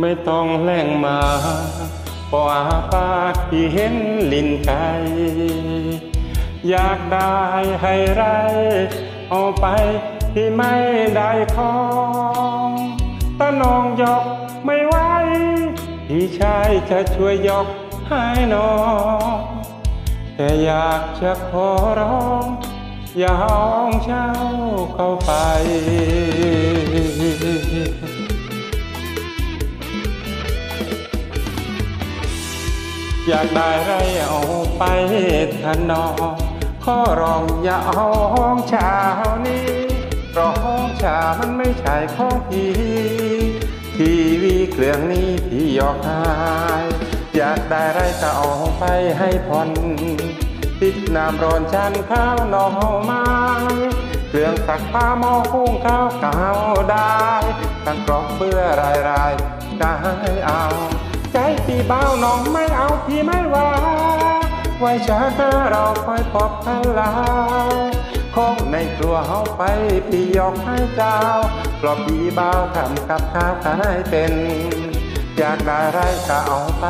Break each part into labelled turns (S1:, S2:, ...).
S1: ไม่ต้องแหล่งมาปออาปากที่เห็นลินไก่อยากได้ให้ไร เอาไปที่ไม่ได้ของตาน้องยกไม่ไหวพี่ชายจะช่วยยกให้น้องแต่อยากจะขอร้อง อย่าห้องเช่าเข้าไป อยากได้ไรเอาไปถนอมขอร้องอย่าเอาห้องเช้านี้เพราะห้องเช้ามันไม่ใช่ของพี่ทีวีเครื่องนี้พี่ยอกหายอยากได้ไรก็เอาไปให้ผ่อนติดน้ำร้อนชันข้าวหน่อไม้เครื่องซักผ้าหม้อหุงข้าวกาวได้ตั้งกรอกเบื่อรายรายๆจะให้เอา ใจพี่เบาน้องไม่เอาพี่ไม่ว่าไว้ชาหน้าเราคอยพบกันลาของในครัวเฮาไปพี่ยกให้เจ้าเพราะพี่เบาทำกับข้าวขายเป็น อยากได้ไรก็เอาไป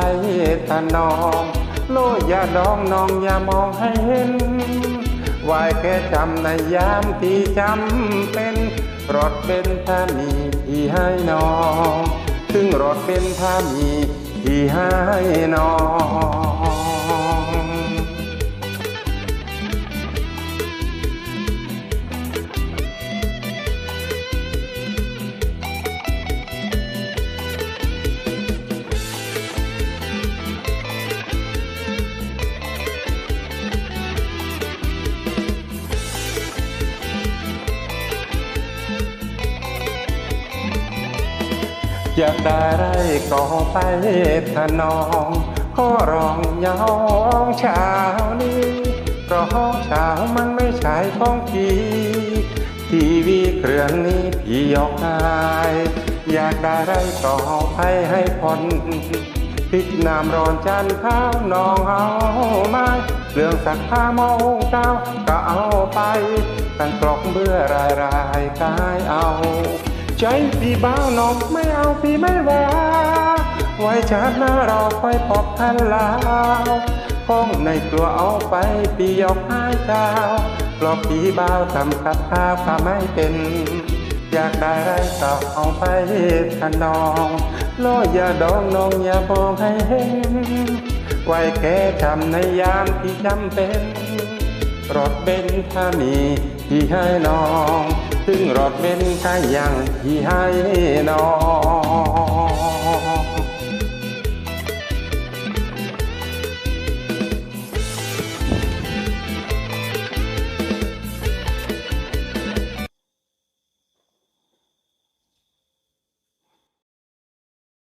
S1: ถนอมโลอย่าดองน้องอย่ามองให้เห็นไว้แค่จำในยามที่จำเป็น รถเป็นถ้ามีที่ให้น้อง ซึ่งรถเป็นถ้ามี ที่ให้นอน อยากได้ไรก็ไปถนอมขอร้องยาห้องเช้านี้เพราะห้องเช้ามันไม่ใช่ของพี่ทีวีเครื่องนี้พี่ยกหายอยากได้ไรก็เอไปให้ผ่อนติดน้ำร้อนจานข้าวนองเอาไม้เรื่องสักผ้ามอหุงข้าก็เอาไปตั้งกรอกเบื่อรายรายกายเอา ใจพี่บ้าวนองไม่เอาพี่ไม่ว่า ไว้ชาติหน้าเราไปพบกันลาวห้องในครัวเอาไปพี่ยกให้เจ้าเพราะพี่บ้าวทำกับข้าวข้าไม่เป็น อยากได้ไรก็เอาไปถนอมโลอย่าดองน้องอย่ามองให้เห็น ไว้แค่ทำในยามที่จำเป็น รถเบนถ้ามีที่ให้น้อง ซึ่งรถเบนซ์ถ้ยังที่ให้น้อง